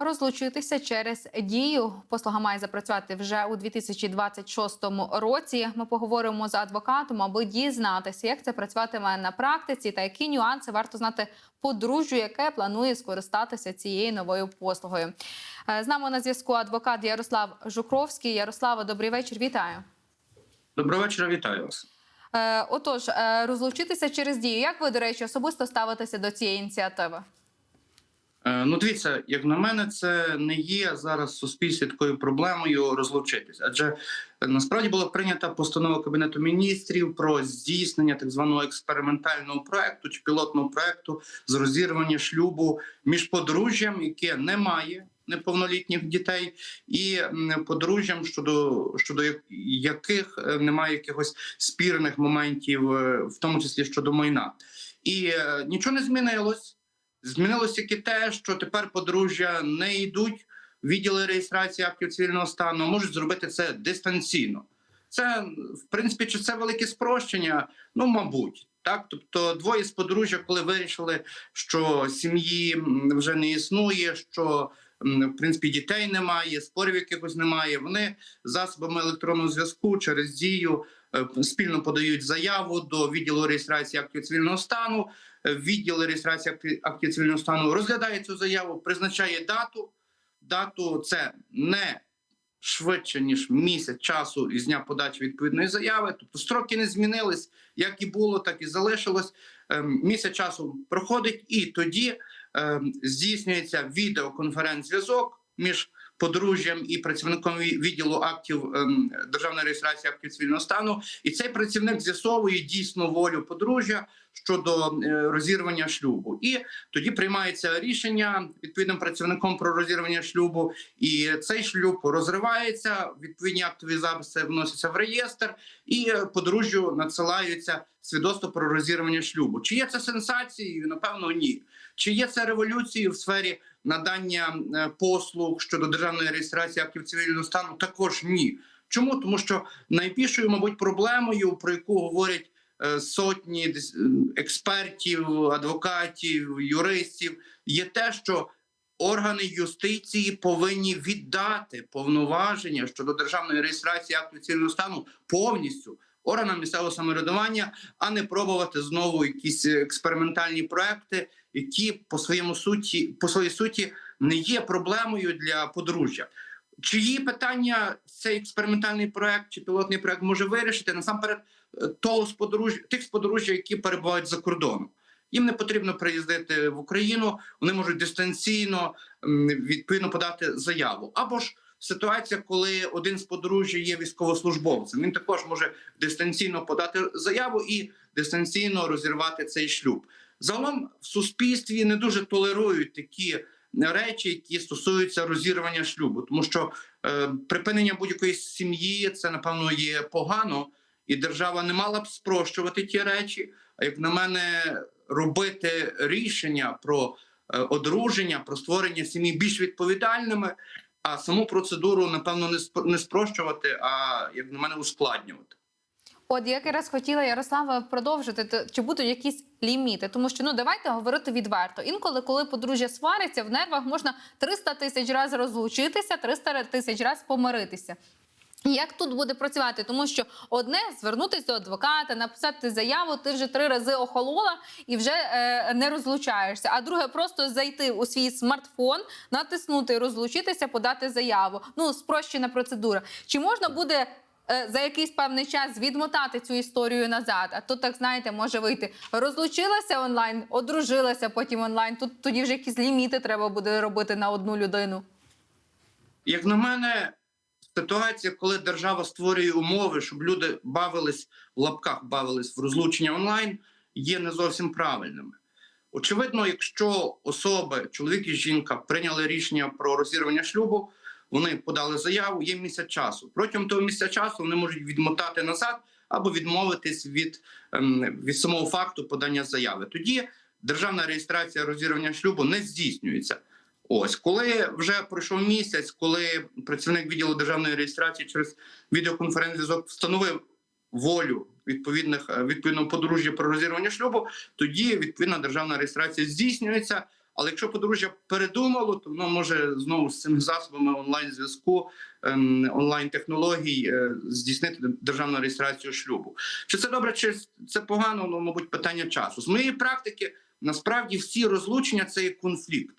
Розлучитися через дію послуга має запрацювати вже у 2026 році. Ми поговоримо з адвокатом, аби дізнатися, як це працюватиме на практиці та які нюанси варто знати подружжю, яке планує скористатися цією новою послугою. Е, З нами на зв'язку адвокат Ярослав Жукровський. Ярослава, добрий вечір. Вітаю. Доброго вечора, вітаю вас. Е, Отож, е, розлучитися через дію. Як ви, до речі, особисто ставитеся до цієї ініціативи? Е, Ну, дивіться, як на мене, це не є зараз в суспільстві такою проблемою розлучитись, адже е, насправді була прийнята постанова кабінету міністрів про здійснення так званого експериментального проекту чи пілотного проекту з розірвання шлюбу між подружжям, яке не має неповнолітніх дітей, і подружжям, щодо щодо яких е, немає якихось спірних моментів, в тому числі щодо майна, і нічого не змінилось. Змінилося тільки те, що тепер подружжя не йдуть в відділи реєстрації актів цивільного стану, можуть зробити це дистанційно. Це, в принципі, чи це велике спрощення? Ну, мабуть, так. Тобто, двоє з подружжя, коли вирішили, що сім'ї вже не існує, що в принципі дітей немає, спорів якихось немає. Вони засобами електронного зв'язку через дію спільно подають заяву до відділу реєстрації актів цивільного стану відділ реєстрації актів цивільного стану розглядає цю заяву, призначає дату. Дату це не швидше ніж місяць часу із дня подачі відповідної заяви. Тобто строки не змінились, як і було, так і залишилось. Ем, Місяць часу проходить, і тоді ем, здійснюється відеоконференц-зв'язок між подружжям і працівником відділу актів ем, державної реєстрації актів цивільного стану. І цей працівник з'ясовує дійсно волю подружжя щодо е, розірвання шлюбу. І тоді приймається рішення відповідним працівником про розірвання шлюбу, і цей шлюб розривається. Відповідні актові записи вносяться в реєстр, і е, подружжю надсилаються свідоцтво про розірвання шлюбу. Чи є це сенсацією? Напевно, ні. Чи є це революцією в сфері надання е, послуг щодо державної реєстрації актів цивільного стану? Також ні. Чому? Тому що найбільшою, мабуть, проблемою, про яку говорять е, сотні е, експертів, адвокатів, юристів, є те, що органи юстиції повинні віддати повноваження щодо державної реєстрації актів цивільного стану повністю органам місцевого самоврядування, а не пробувати знову якісь експериментальні проекти, які по своєму суті, по своїй суті не є проблемою для подружжя. Чиї питання цей експериментальний проект чи пілотний проект може вирішити насамперед е, того з подружжя, тих з подружжя, які перебувають за кордоном. Їм не потрібно приїздити в Україну, вони можуть дистанційно відповідно подати заяву. Або ж ситуація, коли один з подружжя є військовослужбовцем, він також може дистанційно подати заяву і дистанційно розірвати цей шлюб. Загалом в суспільстві не дуже толерують такі речі, які стосуються розірвання шлюбу, тому що е, припинення будь-якої сім'ї це напевно є погано, і держава не мала б спрощувати ті речі. А як на мене, робити рішення про е, одруження, про створення сім'ї більш відповідальними, а саму процедуру напевно не спро- спрощувати, а як на мене, ускладнювати. От я якраз хотіла Ярослава продовжити, то чи будуть якісь ліміти, тому що ну давайте говорити відверто. Інколи, коли подружжя свариться, в нервах можна 300 тисяч разів розлучитися, 300 тисяч разів помиритися. Як тут буде працювати? Тому що одне звернутися до адвоката, написати заяву, ти вже три рази охолола і вже е, не розлучаєшся. А друге, просто зайти у свій смартфон, натиснути розлучитися, подати заяву. Ну спрощена процедура. Чи можна буде за якийсь певний час відмотати цю історію назад? А тут так знаєте, може вийти розлучилася онлайн, одружилася потім онлайн. Тут тоді вже якісь ліміти треба буде робити на одну людину. Як на мене, ситуація, коли держава створює умови, щоб люди бавились в лапках, бавились в розлучення онлайн, є не зовсім правильними. Очевидно, якщо особи, чоловік і жінка, прийняли рішення про розірвання шлюбу, вони подали заяву, є місяць часу. Протягом того місяця часу вони можуть відмотати назад або відмовитись від, ем, від самого факту подання заяви. Тоді державна реєстрація розірвання шлюбу не здійснюється. Ось коли вже пройшов місяць, коли працівник відділу державної реєстрації через відеоконференц-зв'язок встановив волю відповідних е, відповідного подружжя про розірвання шлюбу, тоді відповідна державна реєстрація здійснюється. Але якщо подружжя передумало, то воно може знову з цими засобами онлайн зв'язку, онлайн технологій здійснити державну реєстрацію шлюбу. Чи це добре, чи це погано? Ну, мабуть, питання часу. З моєї практики насправді всі розлучення це є конфлікт,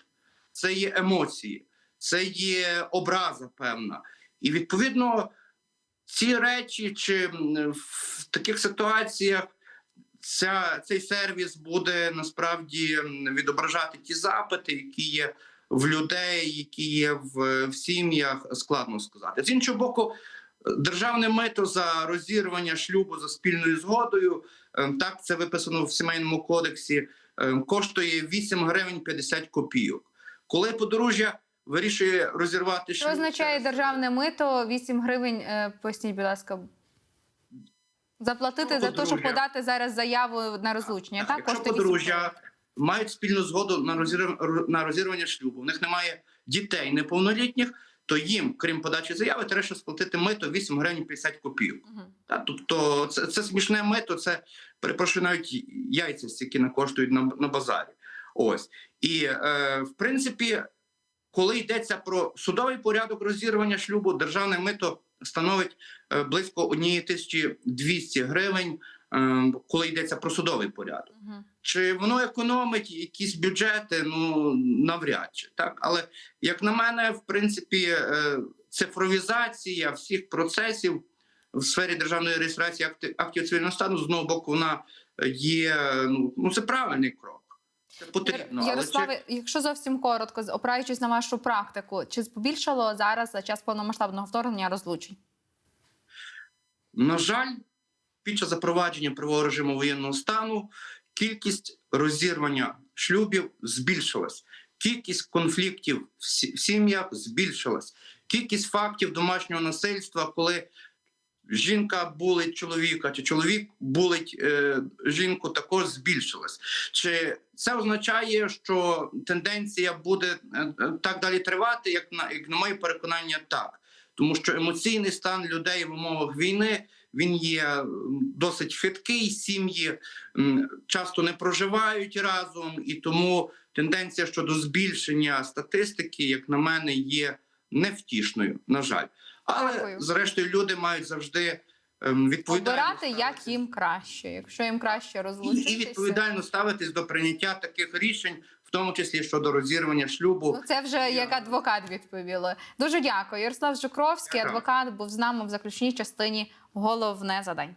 це є емоції, це є образа певна. І відповідно ці речі, чи в таких ситуаціях ця, цей сервіс буде насправді відображати ті запити, які є в людей, які є в, в сім'ях, складно сказати. З іншого боку, державне мито за розірвання шлюбу за спільною згодою, е, так це виписано в сімейному кодексі, е, коштує 8 гривень 50 копійок. Коли подружжя вирішує розірвати Що означає державне мито 8 гривень? е, Поясніть, будь ласка. Заплатити за те, щоб подати зараз заяву на розлучення. Так, Якщо коштує 8 подружжя мають спільну згоду на розір- на розірвання шлюбу, в них немає дітей неповнолітніх, то їм, крім подачі заяви, треба ще сплатити мито 8 гривень 50 копійок. Мгм. Та, тобто це, це смішне мито, це перепрошую навіть яйця, які не коштують на, на базарі. Ось і е, в принципі, коли йдеться про судовий порядок розірвання шлюбу, державне мито становить е, близько 1200 гривень, е, коли йдеться про судовий порядок. Чи воно економить якісь бюджети? Ну навряд чи так. Але як на мене, в принципі, е, цифровізація всіх процесів в сфері державної реєстрації актів цивільного стану з одного боку вона є. Ну, ну це правильний крок. Це потрібно. але чи- якщо зовсім коротко, з- опираючись на вашу практику, чи побільшало зараз за час повномасштабного вторгнення розлучень? На жаль, під час запровадження правового режиму воєнного стану кількість розірвання шлюбів збільшилась, кількість конфліктів в сім'ях збільшилась, кількість фактів домашнього насильства, коли жінка булить чоловіка, чи чоловік булить е, жінку, також збільшилась. Чи це означає, що тенденція буде е, е, так далі тривати, як на як на моє переконання, так. Тому що емоційний стан людей в умовах війни він є досить хиткий. Сім'ї часто не проживають разом, і тому тенденція щодо збільшення статистики, як на мене, є невтішною. На жаль, але Дякую. зрештою люди мають завжди ем, відповідально Обирати, як їм краще. Якщо їм краще розлучитися, і відповідально ставитись до прийняття таких рішень, в тому числі щодо розірвання шлюбу. Ну, це вже як адвокат відповіло. Дуже дякую. Ярослав Жукровський, адвокат, був з нами в заключній частині. Головне задань.